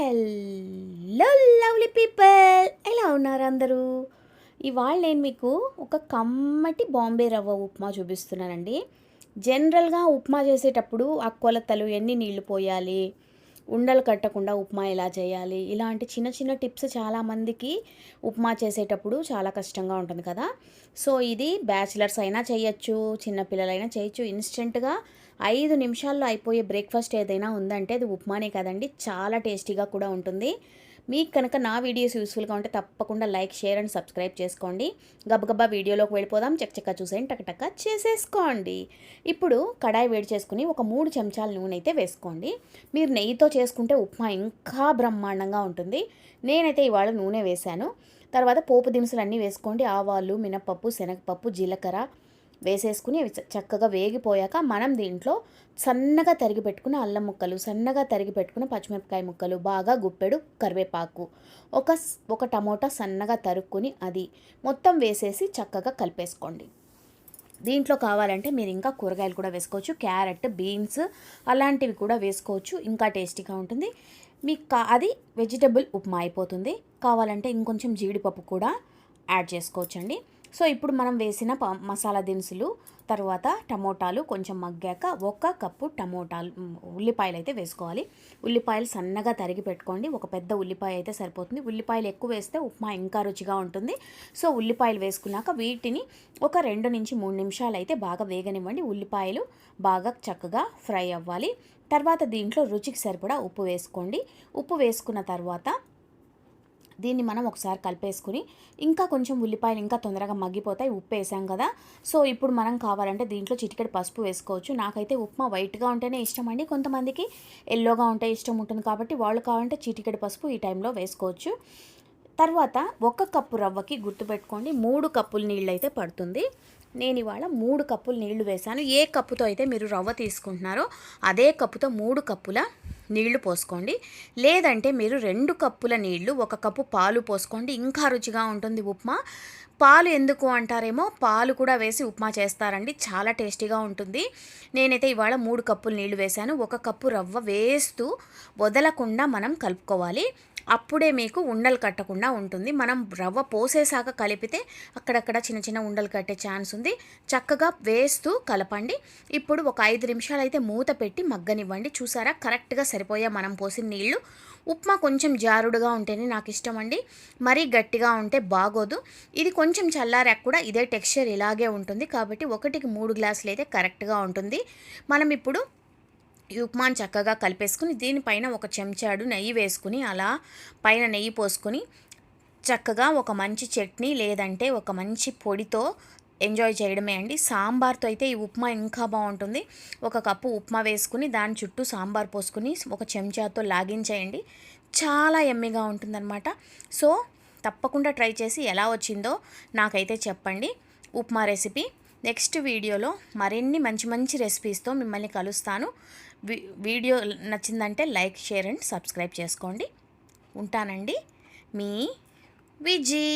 Hello lovely people ఎలా ఉన్నారు అందరూ? ఇవాళ నేను మీకు ఒక కమ్మటి బాంబే రవ్వ ఉప్మా చూపిస్తున్నానండి. జనరల్గా ఉప్మా చేసేటప్పుడు ఆ కొలతలు ఎన్ని నీళ్ళు పోయాలి ఉండలు కట్టకుండా ఉప్మా ఎలా చేయాలి ఇలాంటి చిన్న చిన్న టిప్స్ చాలామందికి ఉప్మా చేసేటప్పుడు చాలా కష్టంగా ఉంటుంది కదా. సో ఇది బ్యాచిలర్స్ అయినా చేయొచ్చు చిన్నపిల్లలైనా చేయొచ్చు. ఇన్స్టెంట్గా ఐదు నిమిషాల్లో అయిపోయే బ్రేక్ఫాస్ట్ ఏదైనా ఉందంటే అది ఉప్మానే కదండి చాలా టేస్టీగా కూడా ఉంటుంది. మీకు కనుక నా వీడియోస్ యూస్ఫుల్గా ఉంటే తప్పకుండా లైక్ షేర్ అండ్ సబ్స్క్రైబ్ చేసుకోండి. గబగబా వీడియోలోకి వెళ్ళిపోదాం చక్కచక్క చూసేయండి టకటక చేసేసుకోండి. ఇప్పుడు కడాయి వేడి చేసుకుని ఒక మూడు చెంచాల నూనె అయితే వేసుకోండి. మీరు నెయ్యితో చేసుకుంటే ఉప్మా ఇంకా బ్రహ్మాండంగా ఉంటుంది. నేనైతే ఇవాళ నూనె వేశాను. తర్వాత పోపు దినుసులు అన్నీ వేసుకోండి. ఆవాలు మినపప్పు శనగపప్పు జీలకర్ర వేసేసుకుని అవి చక్కగా వేగిపోయాక మనం దీంట్లో సన్నగా తరిగి పెట్టుకున్న అల్లం ముక్కలు సన్నగా తరిగి పెట్టుకున్న పచ్చిమిరపకాయ ముక్కలు బాగా గుప్పెడు కరివేపాకు ఒక ఒక టమోటా సన్నగా తరుక్కుని అది మొత్తం వేసేసి చక్కగా కలిపేసుకోండి. దీంట్లో కావాలంటే మీరు ఇంకా కూరగాయలు కూడా వేసుకోవచ్చు క్యారెట్ బీన్స్ అలాంటివి కూడా వేసుకోవచ్చు ఇంకా టేస్టీగా ఉంటుంది. మీకు కా అది వెజిటబుల్ ఉప్మా అయిపోతుంది. కావాలంటే ఇంకొంచెం జీడిపప్పు కూడా యాడ్ చేసుకోవచ్చండి. సో ఇప్పుడు మనం వేసిన మసాలా దినుసులు తర్వాత టమోటాలు కొంచెం మగ్గాక ఒక కప్పు టమోటాలు ఉల్లిపాయలు అయితే వేసుకోవాలి. ఉల్లిపాయలు సన్నగా తరిగి పెట్టుకోండి. ఒక పెద్ద ఉల్లిపాయ అయితే సరిపోతుంది. ఉల్లిపాయలు ఎక్కువ వేస్తే ఉప్మా ఇంకా రుచిగా ఉంటుంది. సో ఉల్లిపాయలు వేసుకున్నాక వీటిని ఒక రెండు నుంచి మూడు నిమిషాలు అయితే బాగా వేగనివ్వండి. ఉల్లిపాయలు బాగా చక్కగా ఫ్రై అవ్వాలి. తర్వాత దీంట్లో రుచికి సరిపడా ఉప్పు వేసుకోండి. ఉప్పు వేసుకున్న తర్వాత దీన్ని మనం ఒకసారి కలిపేసుకుని ఇంకా కొంచెం ఉల్లిపాయలు ఇంకా తొందరగా మగ్గిపోతాయి. ఉప్పు వేసాం కదా. సో ఇప్పుడు మనం కావాలంటే దీంట్లో చిటికెడు పసుపు వేసుకోవచ్చు. నాకైతే ఉప్మా వైట్గా ఉంటేనే ఇష్టం అండి. కొంతమందికి ఎల్లోగా ఉంటే ఇష్టం ఉంటుంది కాబట్టి వాళ్ళు కావాలంటే చిటికెడు పసుపు ఈ టైంలో వేసుకోవచ్చు. తర్వాత ఒక కప్పు రవ్వకి గుర్తుపెట్టుకోండి మూడు కప్పులు నీళ్ళు అయితే పడుతుంది. నేను ఇవాళ మూడు కప్పులు నీళ్ళు వేశాను. ఏ కప్పుతో అయితే మీరు రవ్వ తీసుకుంటున్నారో అదే కప్పుతో మూడు కప్పుల నీళ్ళు పోసుకోండి. లేదంటే మీరు రెండు కప్పుల నీళ్ళు ఒక కప్పు పాలు పోసుకోండి. ఇంకా రుచిగా ఉంటుంది ఉప్మా. పాలు ఎందుకు అంటారేమో పాలు కూడా వేసి ఉప్మా చేస్తారండి. చాలా టేస్టీగా ఉంటుంది. నేనైతే ఇవాళ మూడు కప్పులు నీళ్ళు వేశాను. ఒక కప్పు రవ్వ వేస్తూ వదలకుండా మనం కలుపుకోవాలి. అప్పుడే మీకు ఉండలు కట్టకుండా ఉంటుంది. మనం రవ్వ పోసేసాక కలిపితే అక్కడక్కడ చిన్న చిన్న ఉండలు కట్టే ఛాన్స్ ఉంది. చక్కగా వేస్తూ కలపండి. ఇప్పుడు ఒక ఐదు నిమిషాలు అయితే మూత పెట్టి మగ్గనివ్వండి. చూసారా? కరెక్ట్గా సరిపోయా మనం పోసిన నీళ్ళు. ఉప్మా కొంచెం జారుడుగా ఉంటేనే నాకు ఇష్టం అండి. మరీ గట్టిగా ఉంటే బాగోదు. ఇది కొంచెం చల్లారాక కూడా ఇదే టెక్స్చర్ ఇలాగే ఉంటుంది. కాబట్టి ఒకటికి మూడు గ్లాసులు అయితే కరెక్ట్గా ఉంటుంది. మనం ఇప్పుడు ఉప్మాని చక్కగా కలిపేసుకుని దీనిపైన ఒక చెంచాడు నెయ్యి వేసుకుని అలా పైన నెయ్యి పోసుకొని చక్కగా ఒక మంచి చట్నీ లేదంటే ఒక మంచి పొడితో ఎంజాయ్ చేయడమే అండి. సాంబార్తో అయితే ఈ ఉప్మా ఇంకా బాగుంటుంది. ఒక కప్పు ఉప్మా వేసుకుని దాని చుట్టూ సాంబార్ పోసుకుని ఒక చెంచాతో లాగించేయండి. చాలా ఎమ్మిగా ఉంటుందన్నమాట. సో తప్పకుండా ట్రై చేసి ఎలా వచ్చిందో నాకైతే చెప్పండి. ఉప్మా రెసిపీ. నెక్స్ట్ వీడియోలో మరిన్ని మంచి మంచి రెసిపీస్తో మిమ్మల్ని కలుస్తాను. వీడియో నచ్చిందంటే లైక్ షేర్ అండ్ సబ్స్క్రైబ్ చేసుకోండి. ఉంటానండి. మీ విజీ.